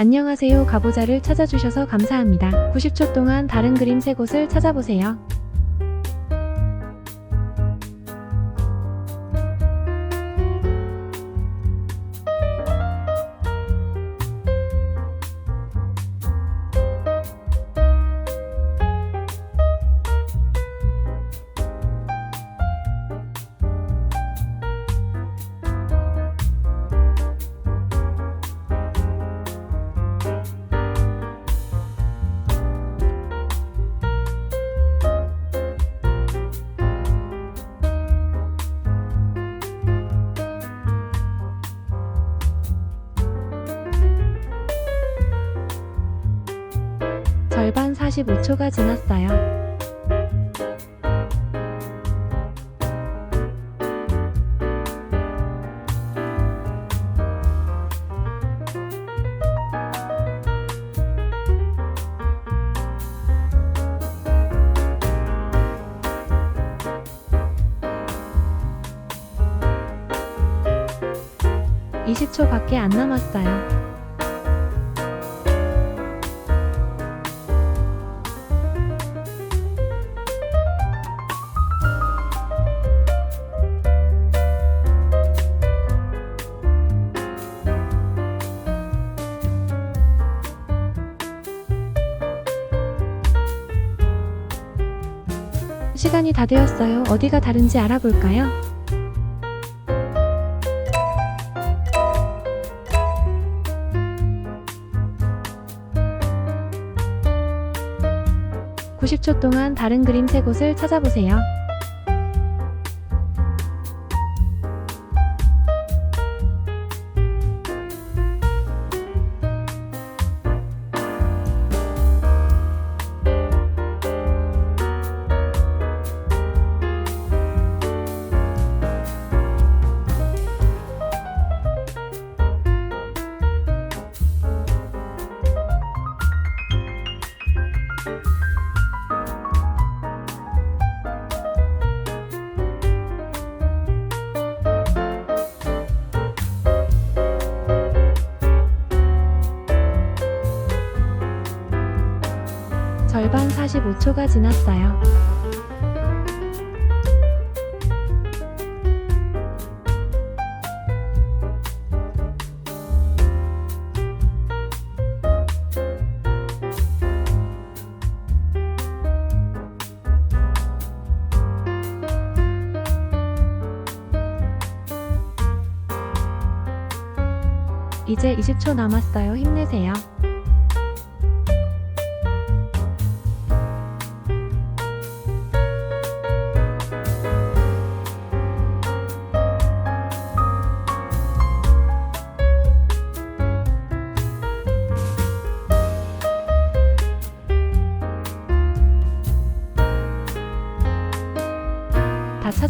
안녕하세요. 가보자를 찾아주셔서 감사합니다. 90초 동안 다른 그림 세 곳을 찾아보세요. 45초가 지났어요. (20초밖에) 안 남았어요. 시간이 다 되었어요. 어디가 다른지 알아볼까요? (90초) 동안 다른 그림 세 곳을 찾아보세요. 절반 45초가 지났어요. 이제 20초 남았어요. 힘내세요.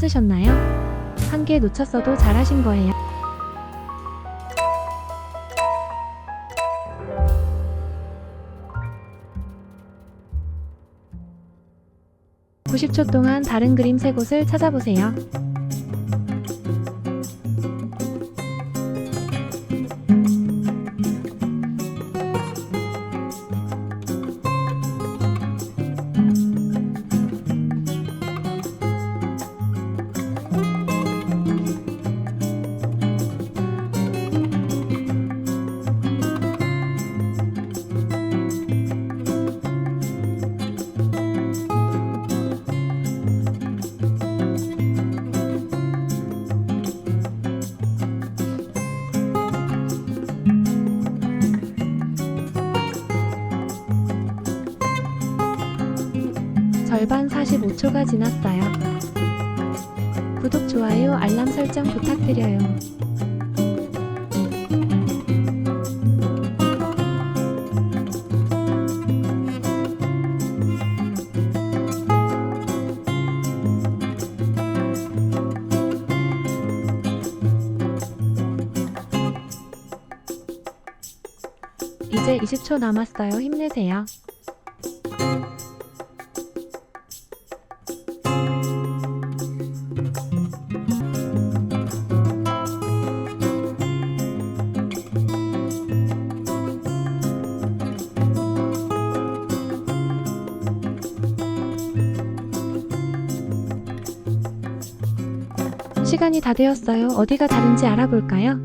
찾으셨나요? 한 개 놓쳤어도 잘하신 거예요. (90초) 동안 다른 그림 세 곳을 찾아보세요. 절반 45초가 지났어요. 구독, 좋아요, 알람 설정 부탁드려요. 이제 20초 남았어요. 힘내세요. 시간이 다 되었어요. 어디가 다른지 알아볼까요?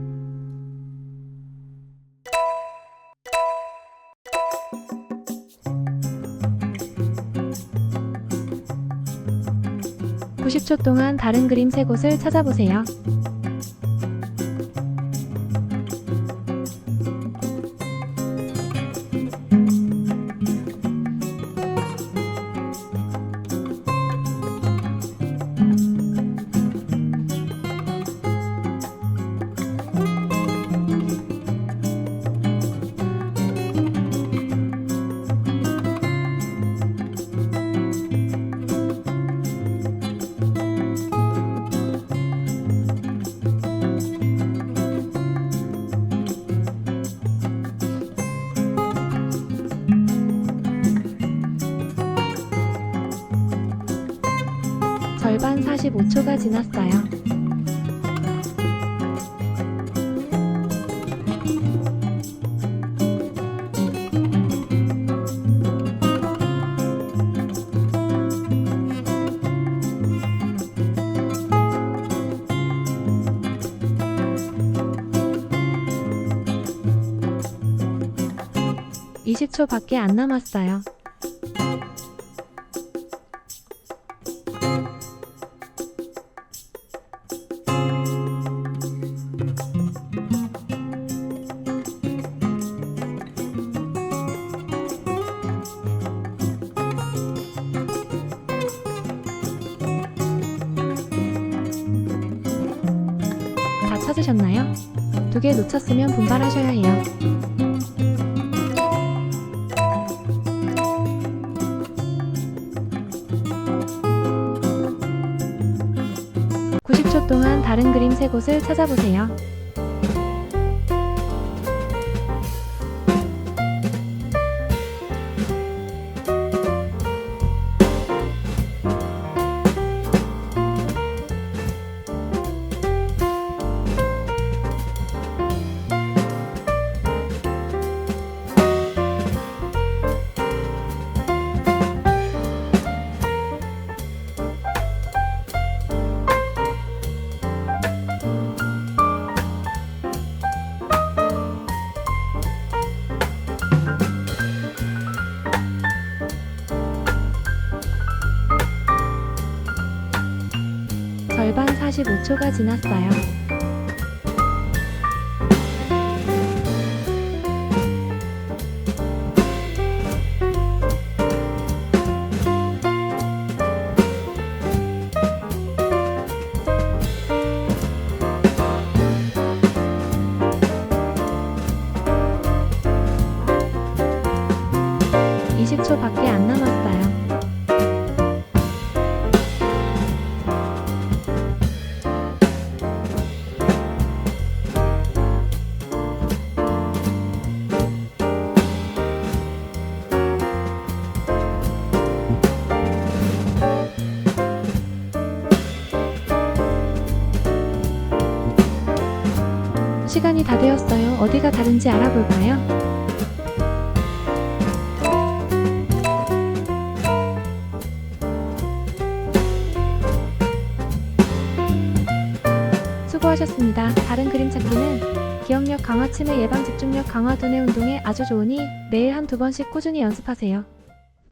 (90초) 동안 다른 그림 세 곳을 찾아보세요. 절반 45초가 지났어요. (20초) 밖에 안 남았어요. 찾으셨나요? 두 개 놓쳤으면 분발하셔야 해요. (90초) 동안 다른 그림 세 곳을 찾아보세요. 45초가 지났어요. (20초) 밖에 어디가 다른지 알아볼까요? 수고하셨습니다. 다른 그림 찾기는 기억력 강화, 치매 예방, 집중력 강화, 두뇌 운동에 아주 좋으니 매일 한두 번씩 꾸준히 연습하세요.